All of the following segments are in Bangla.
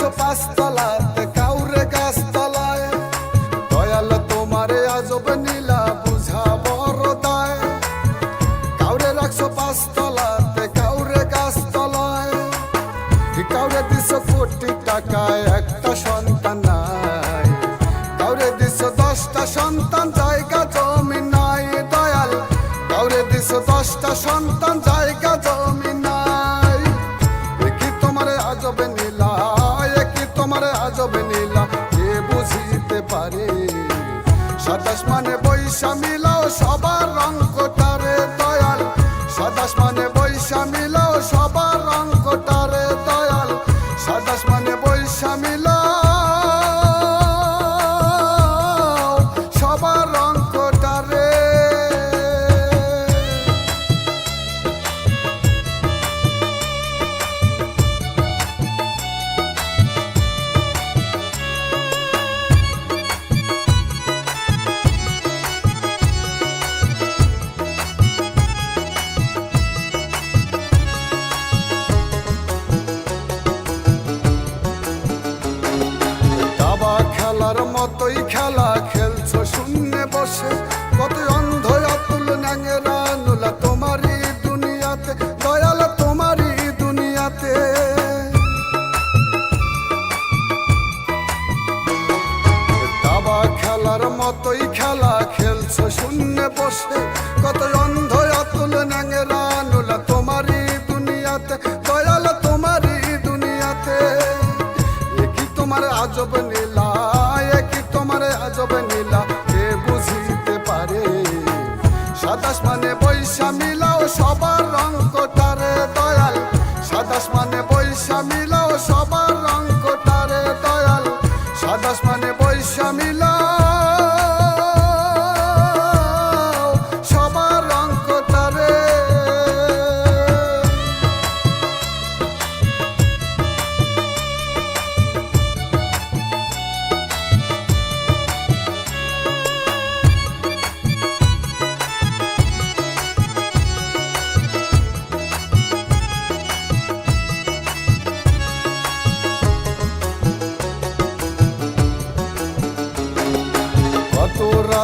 তলাতে কাউরে গাছ তলায় দয়াল তোমারে আজব নীলা বুঝা বড় দায় কাউরে রাখছো পাঁচ তলাতে কাউরে গাছ তলায় কাউরে দিছ কোটি টাকায় একটা সন্তান নাই। কাউরে দিছ দশটা সন্তান, জায়গা জমি নাই, দয়াল। কাউরে দিছ দশটা সন্তান, জায়গা জমি নাই। কি তোমারে আজবে নীলা সাতাশ মানে মতোই খেলা খেলছো, শূন্যে বসে কত অন্ধ অতুল ন্যাঙেরা নুলা তোমারই দুনিয়াতে, দয়াল তোমারই দুনিয়াতে। তোমার আজব নীলা তোমার আজব নীলা, কে বুঝিতে পারে? মানে বৈশা মিলাও সবার রং কোটারে দয়াল। সাতাশ মানে বৈশা মিলাও সবার রং কোটারে দয়াল। সাতাশ মানে বৈশা মিলাও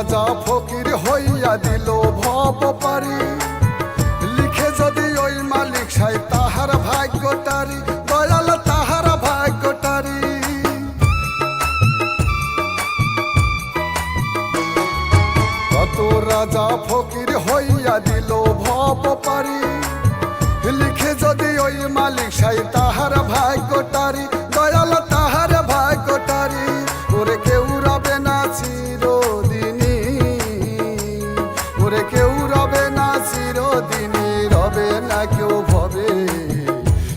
রাজা ফকির হইয়া দিল ভব পারি। লিখে যদি ওই মালিক সাই, তাহার ভাগ্যটারি, দয়াল তাহার ভাগ্যটারি। কত রাজা ফকির হইয়া দিল ভব পারি। লিখে যদি ওই মালিক সাই, তাহার ভাগ্যটারি রবে না কেউ ভবে।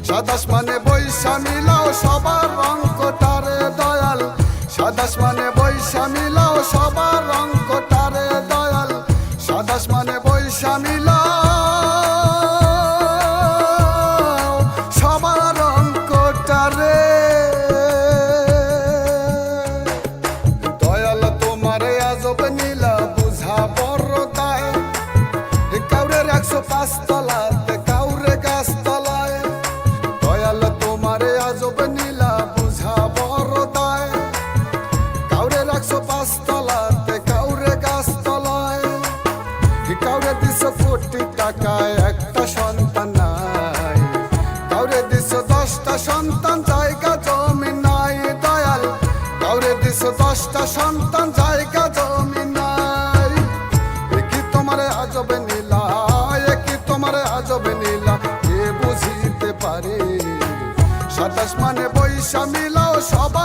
সাতাশ মানে বৈশা মিলাও সবার রং কোটারে দয়াল। সাতাশ মানে বৈশা মিলাও সবার রং কোটারে দয়াল। সাতাশ মানে বৈশা মিলাও সবার রং কোটারে দয়াল তোমারে আজব নীলা, বুঝা বড় দায়। কাউরে একশো পাঁচ একশো পাঁচ তলাতে কাউরে গাছ তলায় কাউরে দিছ কোটি টাকায়? একটা সন্তান নাই। কাউরে দশটা সন্তান, জায়গা, জমি নাই, দয়াল। কাউরে দশটা সন্তান, জায়গা, জমি নাই। কি তোমারে আজবে নীলা? কি তোমারে আজবে নীলা? কে বুঝিতে পারে। সাতাশ মানে বৈশা মিলাও সব